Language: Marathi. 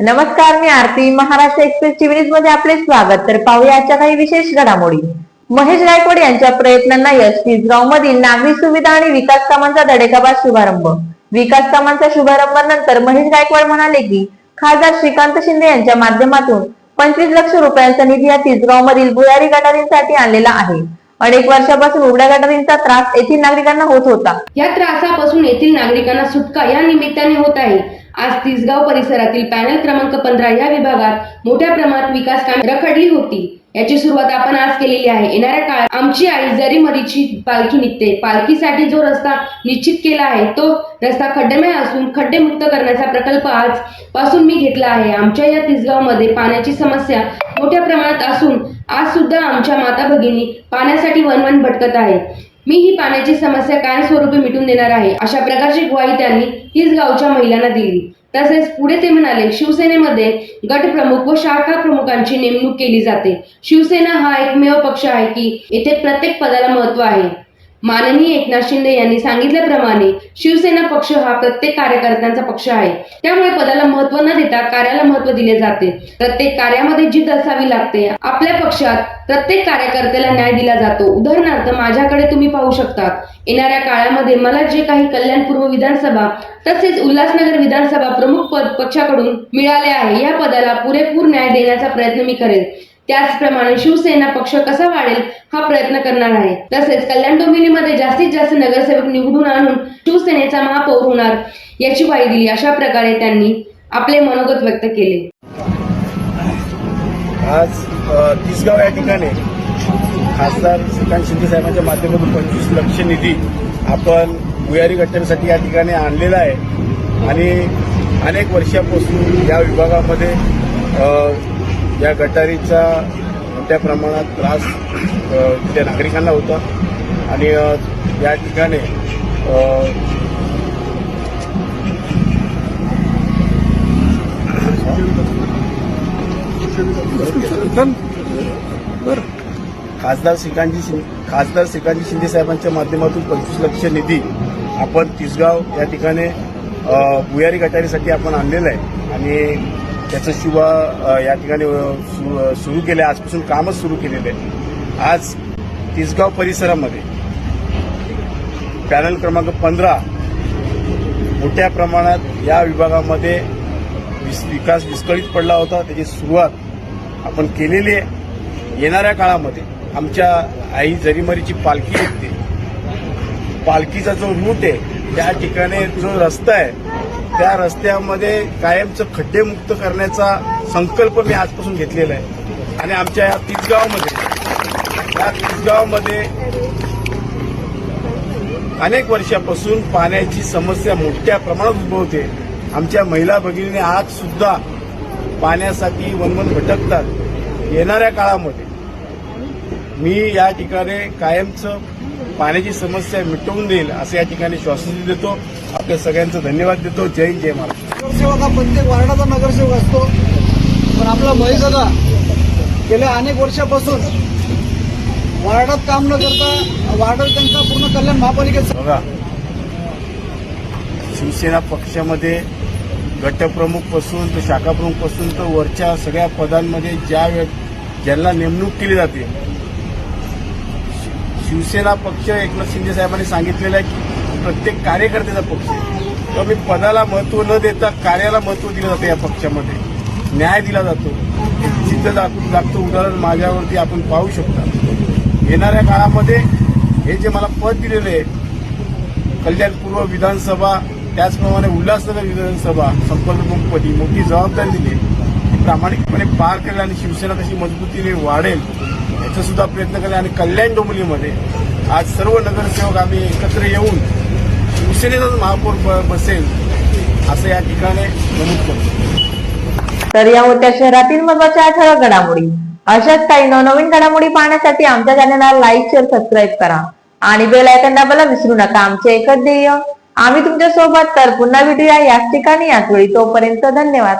नमस्कार मी आरती. महाराष्ट्र एक्सप्रेस टीव्ही मध्ये आपले स्वागत. तर पाहूया आजच्या काही विशेष घडामोडी. महेश गायकवाड यांच्या प्रयत्नांना यश. तिसगाव मधील नागरी सुविधा आणि विकास कामांचा धडेकाबाद शुभारंभ. विकास कामांच्या शुभारंभानंतर महेश गायकवाड म्हणाले की खासदार श्रीकांत शिंदे यांच्या माध्यमातून पंचवीस लक्ष रुपयांचा निधी या तिसगाव मधील भुयारी गटारींसाठी आणलेला आहे. अनेक वर्षापासून उघड्या गटारींचा त्रास येथील नागरिकांना होत होता. या त्रासापासून येथील नागरिकांना सुटका या निमित्ताने होत आहे. आज तिसगाव परिसरातील पॅनल क्रमांक पंधरा या विभागात मोठ्या प्रमाणात विकास कामे रखडली होती. याची सुरुवात आपण आज केलेली आहे. येणाऱ्या काळात आमची आई जरीमरीची पालखी निघते पालखीसाठी जो रस्ता निश्चित केला आहे तो रस्ता खड्डेमय असून खड्डे मुक्त करण्याचा प्रकल्प आज पासून मी घेतला आहे. आमच्या या तिसगावमध्ये पाण्याची समस्या मोठ्या प्रमाणात असून आज सुद्धा आमच्या माता भगिनी पाण्यासाठी वनवन भटकत आहे. मी ही पाण्याची समस्या कायमस्वरूपी मिटून देणार आहे? अशा प्रकारची ग्वाही त्यांनी हीच गावच्या महिलांना दिली. तसेच पुढे ते म्हणाले शिवसेनेमध्ये गटप्रमुख व शाखा प्रमुखांची नेमणूक केली जाते. शिवसेना हा एकमेव पक्ष आहे की येथे प्रत्येक पदाला महत्त्व आहे. माननीय एकनाथ शिंदे यांनी सांगितल्याप्रमाणे शिवसेना पक्ष हा प्रत्येक कार्यकर्त्यांचा पक्ष आहे. त्यामुळे पदाला महत्त्व न देता कार्याला महत्त्व दिले जाते. प्रत्येक कार्यामध्ये जिद्द असावी लागते. आपल्या पक्षात प्रत्येक कार्यकर्त्याला न्याय दिला जातो. उदाहरणार्थ माझ्याकडे तुम्ही पाहू शकता येणाऱ्या काळामध्ये मला जे काही कल्याणपूर्व विधानसभा तसेच उल्हासनगर विधानसभा प्रमुख पद पक्षाकडून मिळाले आहे या पदाला पुरेपूर न्याय देण्याचा प्रयत्न मी करेन. त्याचप्रमाणे शिवसेना पक्ष कसा वाढेल हा प्रयत्न करणार आहे. तसेच कल्याण डोंबिवलीमध्ये जास्तीत जास्त नगरसेवक निवडून आणून शिवसेनेचा महापौर होणार याची ग्वाही दिली अशा प्रकारे त्यांनी आपले मनोगत व्यक्त केले. आज तिसगाव या ठिकाणी खासदार श्रीकांत शिंदे साहेबांच्या माध्यमातून पंचवीस लक्ष निधी आपण भुयारी गट्ट्यांसाठी या ठिकाणी आणलेला आहे. आणि अनेक वर्षापासून या विभागामध्ये या गटारीचा मोठ्या प्रमाणात त्रास त्या नागरिकांना होता. आणि या ठिकाणी खासदार श्रीकांतजी शिंदे खासदार श्रीकांतजी शिंदे साहेबांच्या माध्यमातून पंचवीस लक्ष निधी आपण तिसगाव या ठिकाणी भुयारी गटारीसाठी आपण आणलेला आहे. आणि त्याचं शिवा या ठिकाणी सु- सुरू केलं आहे आजपासून कामच सुरू केलेलं आहे आज तिसगाव परिसरामध्ये पॅनल क्रमांक पंधरा मोठ्या प्रमाणात या विभागामध्ये विस- विकास विस्कळीत पडला होता. त्याची सुरुवात आपण केलेली आहे. येणाऱ्या काळामध्ये आमच्या आई जरीमरीची पालखी निघते. पालखीचा जो रूट आहे त्या ठिकाणी जो रस्ता आहे त्या रस्त्यामध्ये कायमचं खड्डेमुक्त करण्याचा संकल्प मी आजपासून घेतलेला आहे. आणि आमच्या या तिसगावमध्ये या तिसगावमध्ये अनेक वर्षापासून पाण्याची समस्या मोठ्या प्रमाणात उद्भवते. आमच्या महिला भगिनीने आज सुद्धा पाण्यासाठी वनवन भटकतात. येणाऱ्या काळामध्ये मी या ठिकाणी कायमचं पाण्याची समस्या मिटवून देईल असं या ठिकाणी श्वासन देतो. आपल्या सगळ्यांचं धन्यवाद देतो. जय हिंद, जय महाराष्ट्र. नगरसेवक हा प्रत्येक वार्डाचा नगरसेवक असतो. पण आपला महेश दादा गेल्या अनेक वर्षापासून वार्डात काम न करता वार्डात त्यांचा पूर्ण कल्याण महापालिकेत बघा शिवसेना पक्षामध्ये गटप्रमुखपासून तर शाखाप्रमुखपासून तर वरच्या सगळ्या पदांमध्ये ज्या ज्यांना नेमणूक केली जाते शिवसेना पक्ष एकनाथ शिंदे साहेबांनी सांगितलेलं आहे की प्रत्येक कार्यकर्त्याचा पक्ष आहे. मी पदाला महत्त्व न देता कार्याला महत्त्व दिलं जातं या पक्षामध्ये. न्याय दिला जातो. जिथं सिद्ध दाखवून उदाहरण माझ्यावरती आपण पाहू शकता. येणाऱ्या काळामध्ये हे जे मला पद दिलेलं आहे कल्याणपूर्व विधानसभा त्याचप्रमाणे उल्हासनगर विधानसभा संपर्कपदी मोठी जबाबदारी दिली ती प्रामाणिकपणे पार करेल आणि शिवसेना कशी मजबूतीने वाढेल. याचा सुद्धा प्रयत्न केला आणि कल्याण डोंबिवलीमध्ये आज सर्व नगरसेवक आम्ही एकत्र येऊन शिवसेनेचाच महापौर बसेल असं या ठिकाणी नमूद करतो. तर या होत्या शहरातील महत्त्वाच्या ठळक घडामोडी. अशाच काही नवनवीन घडामोडी पाहण्यासाठी आमच्या चॅनलला लाईक शेअर सबस्क्राईब करा. आणि बेल आयकन दाबायला विसरू नका. आमचे एकच ध्येय आम्ही तुमच्यासोबत तर पुन्हा भेटूया याच ठिकाणी. याच वेळी तोपर्यंत धन्यवाद.